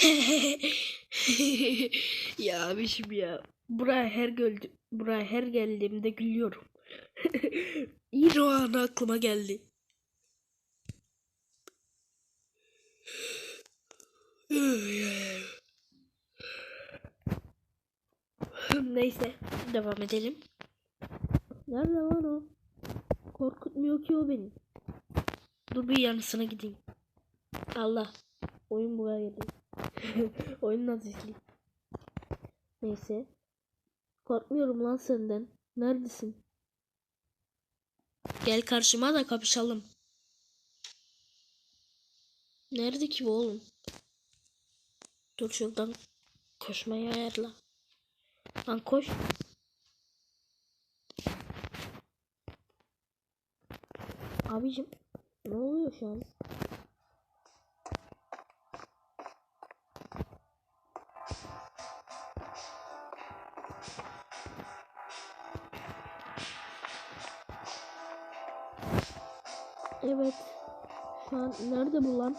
ya abişim ya. Buraya her geldi buraya her geldiğimde gülüyorum. Yine o an aklıma geldi. Neyse devam edelim. Nerede lan o? Korkutmuyor ki o beni. Dur bir yanısına gideyim. Allah. Oyun buraya geldi. Oyun azizli. Neyse. Korkmuyorum lan senden. Neredesin? Gel karşıma da kapışalım. Nerede ki bu oğlum? Dur şuradan koşmayı ayarla. Lan koş. Abicim ne oluyor şu an? Evet. Şu an nerede bu lan?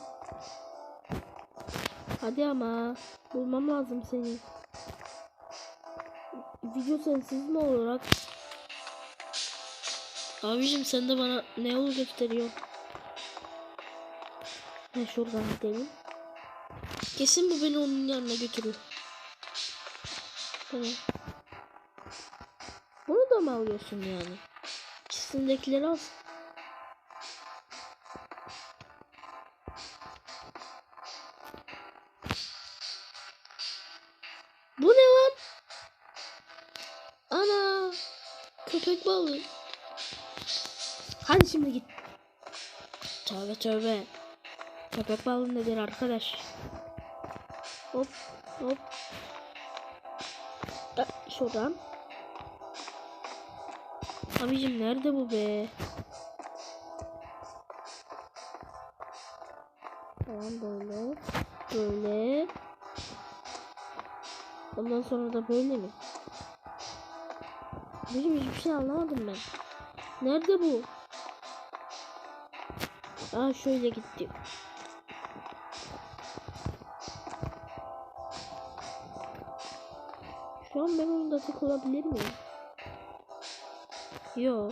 Hadi ama bulmam lazım seni. Video sensiz mi olarak? Abicim sen de bana ne yol gösteriyor? Ha şuradan gidelim. Kesin bu beni onun yanına götürür. Tamam. Bunu da mı alıyorsun yani? İkisindekileri al. Ne lan? Ana! Köpek balığı. Hadi şimdi git. Tövbe tövbe. Köpek balığı nedir arkadaş? Hop hop. Da, şuradan. Abicim nerede bu be? Tamam böyle. Böyle. Ondan sonra da böyle mi? Abicim hiçbir şey anlamadım ben. Nerede bu? Aa şöyle gitti. Şu an ben onda tek olabilir miyim? Yok.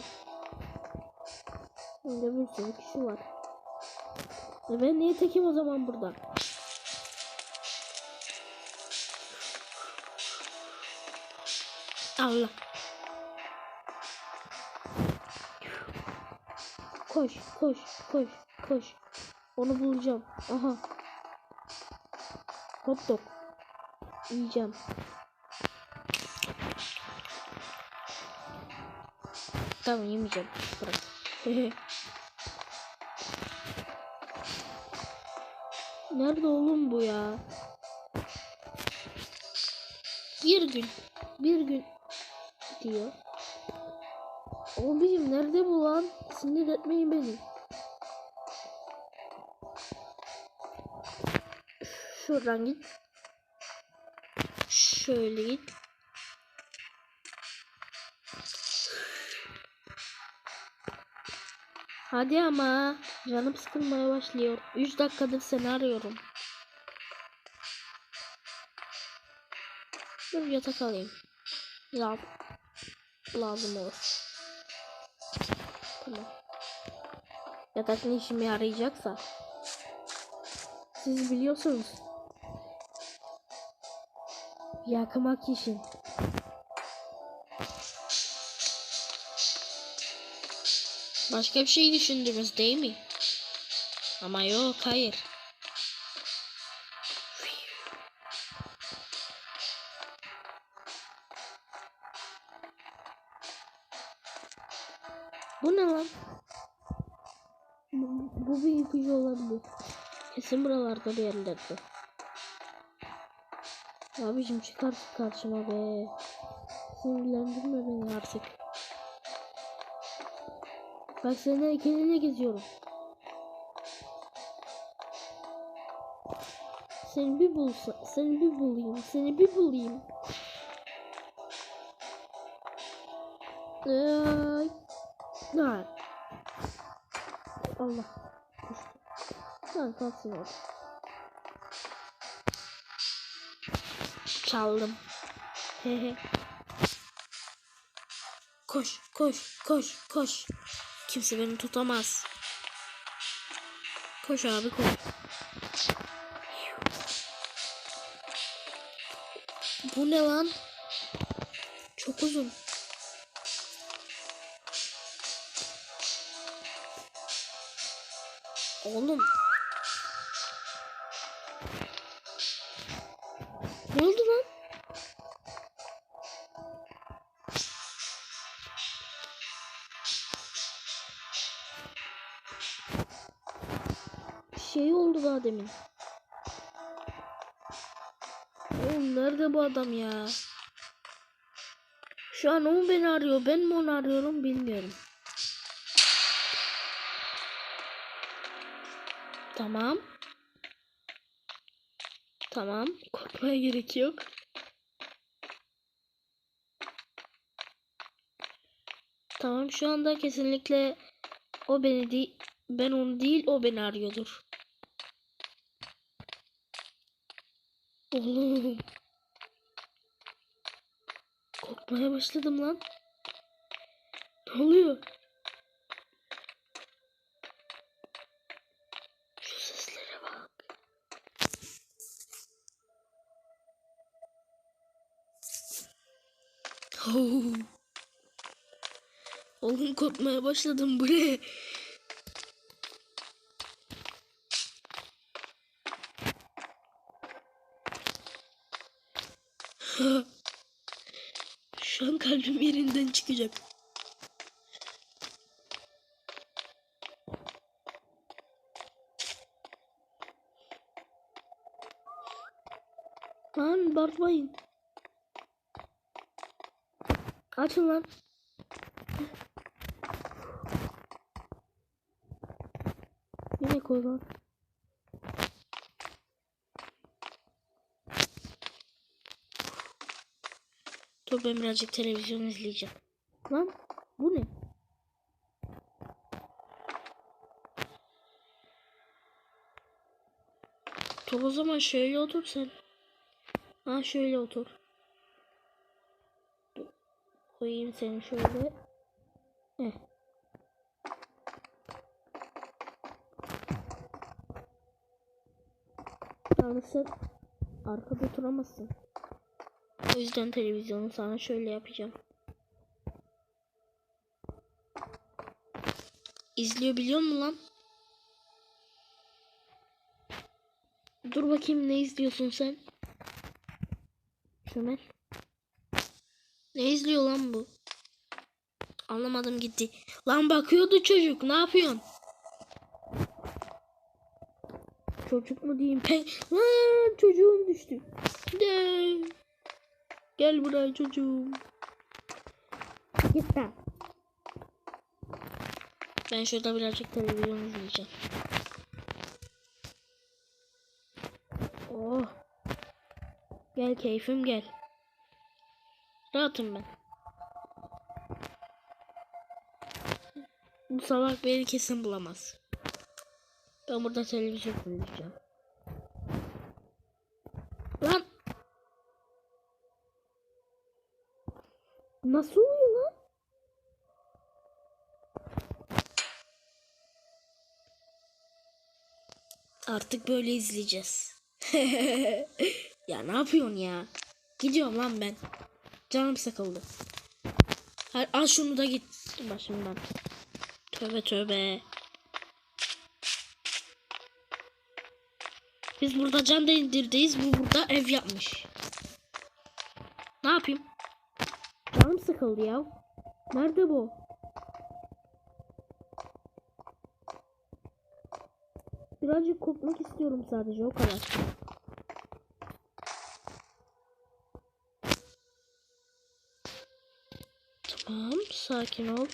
Bende bir sürü kişi var. E ben niye tekim o zaman burada? Allah. Koş, koş, koş, koş. Onu bulacağım. Aha. Hot dog. Yiyeceğim. Tamam yemeyeceğim. Bırak. Nerede oğlum bu ya? Bir gün. Bir gün diyor. Abicim nerede bu lan? Sinir etmeyin beni. Şuradan git. Şöyle git. Hadi ama canım sıkılmaya başlıyor. 3 dakikadır seni arıyorum. Dur yatak alayım. Lazım. Lazım olur. Tamam. Yatak ne işime yarayacaksa. Siz biliyorsunuz. Yakmak için. Başka bir şey düşündünüz değil mi? Ama yok hayır. Bu ne lan? Bu, bu bir ipucu olabilir. Kesin buralarda bir yerlerde. Abicim çıkar karşıma be. Sinirlendirme beni artık. Bak seninle heykelinle geziyorum. Seni bir bulsa, seni bir bulayım, seni bir bulayım. Ay. Ay. Allah. Sen kalsın orada. Çaldım. Hehe. koş, koş, koş, koş. Kimse beni tutamaz. Koş abi koş. Bu ne lan? Çok uzun. Oğlum. Ne oldu lan? Bir şey oldu daha demin. Oğlum nerede bu adam ya? Şu an o beni arıyor ben mi onu arıyorum bilmiyorum. Tamam. Tamam. Korkmaya gerek yok. Tamam şu anda kesinlikle o beni değil ben onu değil o beni arıyordur. Oğlum. Korkmaya başladım lan. Ne oluyor? Oğlum korkmaya başladım buraya. Şu an kalbim yerinden çıkacak. Lan bağırmayın. Açın lan. Yine koy lan. Dur ben birazcık televizyon izleyeceğim. Lan bu ne? Dur o zaman şöyle otur sen. Ha şöyle otur. Koyayım seni şöyle. Heh. Yalnız sen arkada oturamazsın. O yüzden televizyonu sana şöyle yapacağım. İzliyor biliyor musun lan? Dur bakayım ne izliyorsun sen? Şömer. Ne izliyor lan bu? Anlamadım gitti. Lan bakıyordu çocuk. Ne yapıyorsun? Çocuk mu diyeyim? Pe lan çocuğum düştü. De. Gel buraya çocuğum. Git lan. Ben şurada birazcık televizyon izleyeceğim. Oh. Gel keyfim gel. Rahatım ben. Bu salak beni kesin bulamaz. Ben burada televizyon izleyeceğim. Lan. Nasıl oluyor lan? Artık böyle izleyeceğiz. ya ne yapıyorsun ya? Gidiyorum lan ben. Canım sıkıldı. Hadi al şunu da git başımdan. Tövbe tövbe. Biz burada can indirdeyiz. Bu burada ev yapmış. Ne yapayım? Canım sıkıldı ya. Nerede bu? Birazcık korkmak istiyorum sadece o kadar. Sakin ol.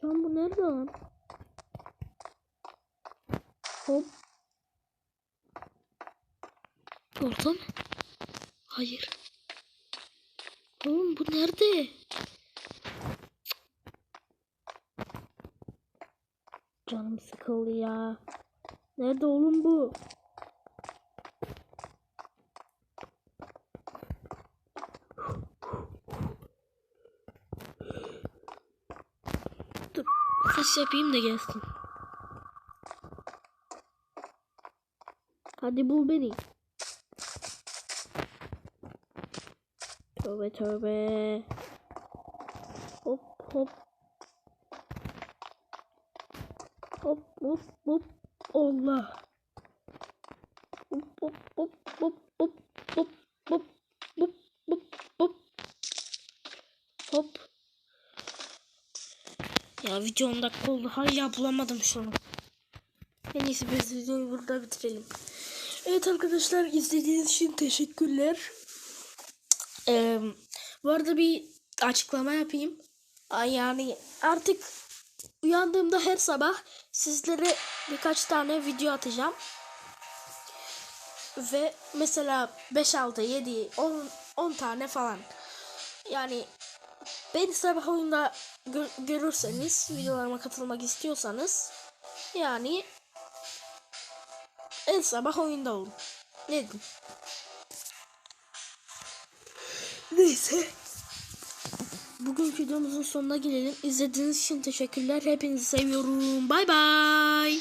Şu an bu nerede lan? Hop. Orada mı? Hayır. Oğlum bu nerede? Canım sıkıldı ya. Nerede oğlum bu? Ses yapayım da gelsin. Hadi bul beni. Tövbe tövbe. Hop hop. Hop hop hop. Allah. Hop hop hop hop hop hop hop hop hop hop. Hop. Ya video 10 dakika oldu. Hala bulamadım şunu. En iyisi biz videoyu burada bitirelim. Evet arkadaşlar izlediğiniz için teşekkürler. Ee, bu arada bir açıklama yapayım. Ay Yani artık uyandığımda her sabah sizlere birkaç tane video atacağım. Ve mesela 5, 6, 7, 10, 10 tane falan. Yani beni sabah oyunda gö- görürseniz, videolarıma katılmak istiyorsanız yani en sabah oyunda olun. Ne diyeyim? Neyse. Bugünkü videomuzun sonuna gelelim. İzlediğiniz için teşekkürler. Hepinizi seviyorum. Bay bay.